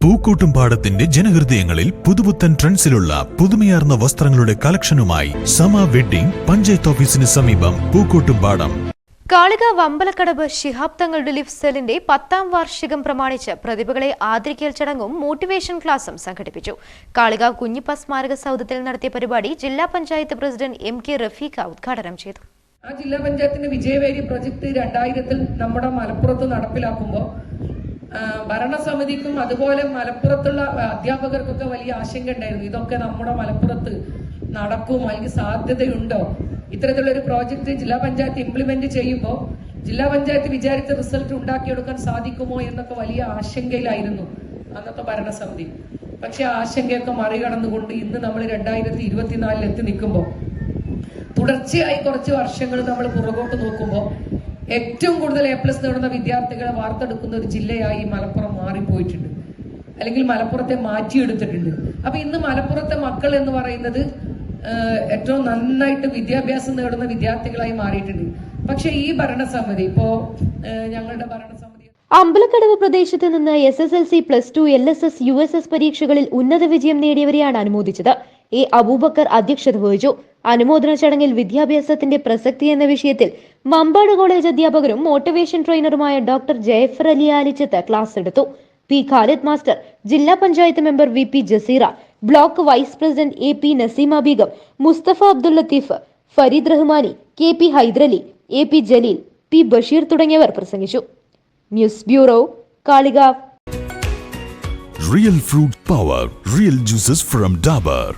പൂക്കോട്ടുംപാടത്തിന്റെ ജനഹൃദയങ്ങളിൽ പുതുപുത്തൻ ട്രെൻഡ്സിലുള്ള പുതുമയാർന്ന വസ്ത്രങ്ങളുടെ കളക്ഷനുമായി സമ വെഡ്ഡിംഗ് പഞ്ചായത്ത് ഓഫീസിന് സമീപം പൂക്കോട്ടുംപാടം കാളിക വമ്പലക്കടവ് ശിഹാബ് തങ്ങൾ റിലീഫ് സെല്ലിന്റെ പത്താം വാർഷികം പ്രമാണിച്ച് പ്രതിഭകളെ ആദരിക്കൽ ചടങ്ങും മോട്ടിവേഷൻ ക്ലാസും സംഘടിപ്പിച്ചു. കാളിക കുഞ്ഞിപ്പ സ്മാരക സൗധത്തിൽ നടത്തിയ പരിപാടി ജില്ലാ panchayat president M K Rafeeqa ഉദ്ഘാടനം ചെയ്തു. ആ ജില്ലാ പഞ്ചായത്തിന്റെ വിജയവേരി പ്രൊജക്ട് രണ്ടായിരത്തിൽ നമ്മുടെ മലപ്പുറത്ത് നടപ്പിലാക്കുമ്പോൾ ഭരണസമിതിക്കും അതുപോലെ മലപ്പുറത്തുള്ള അധ്യാപകർക്കൊക്കെ വലിയ ആശങ്ക ഉണ്ടായിരുന്നു ഇതൊക്കെ നമ്മുടെ മലപ്പുറത്ത് നടക്കും അല്ലെങ്കിൽ സാധ്യതയുണ്ടോ? ഇത്തരത്തിലുള്ള ഒരു പ്രോജക്റ്റ് ജില്ലാ പഞ്ചായത്ത് ഇംപ്ലിമെന്റ് ചെയ്യുമ്പോൾ ജില്ലാ പഞ്ചായത്ത് വിചാരിച്ച റിസൾട്ട് ഉണ്ടാക്കിയെടുക്കാൻ സാധിക്കുമോ എന്നൊക്കെ വലിയ ആശങ്കയിലായിരുന്നു അന്നത്തെ ഭരണസമിതി. പക്ഷെ ആശങ്കയൊക്കെ മറികടന്നുകൊണ്ട് ഇന്ന് നമ്മൾ രണ്ടായിരത്തി ഇരുപത്തിനാലിൽ എത്തി നിൽക്കുമ്പോൾ തുടർച്ചയായി കുറച്ച് വർഷങ്ങൾ നമ്മൾ പുറകോട്ട് നോക്കുമ്പോൾ ഏറ്റവും കൂടുതൽ എ പ്ലസ് നേടുന്ന വിദ്യാർത്ഥികളെ വാർത്തെടുക്കുന്ന ഒരു ജില്ലയായി മലപ്പുറം മാറിപ്പോയിട്ടുണ്ട്. അല്ലെങ്കിൽ മലപ്പുറത്തെ മാറ്റിയെടുത്തിട്ടുണ്ട്. അപ്പൊ ഇന്ന് മലപ്പുറത്തെ മക്കൾ എന്ന് പറയുന്നത് ഏറ്റവും നന്നായിട്ട് വിദ്യാഭ്യാസം നേടുന്ന വിദ്യാർത്ഥികളായി മാറിയിട്ടുണ്ട്. പക്ഷെ ഈ ഭരണസമിതി ഇപ്പോ ഞങ്ങളുടെ ഭരണസമിതി അമ്പലക്കടവ് പ്രദേശത്ത് നിന്ന് S S L C plus two L S S U S S പരീക്ഷകളിൽ ഉന്നത വിജയം നേടിയവരെയാണ് അനുമോദിച്ചത്. എ അബൂബക്കർ അധ്യക്ഷത വഹിച്ചു. അനുമോദന ചടങ്ങിൽ വിദ്യാഭ്യാസത്തിന്റെ പ്രസക്തി എന്ന വിഷയത്തിൽ മമ്പാട് കോളേജ് അധ്യാപകരും മോട്ടിവേഷൻ ട്രെയിനറുമായ doctor Jafar Ali Alichath class എടുത്തു. പി ഖാലിദ് മാസ്റ്റർ ജില്ലാ panchayat member V P Jaseera block vice president A P Naseema Begum Musthafa Abdul Latheef Fareed Rahmani K P Haiderali A P Jaleel P Basheer തുടങ്ങിയവർ പ്രസംഗിച്ചു. News bureau Kalikavu. Real fruit power real juices from Dabur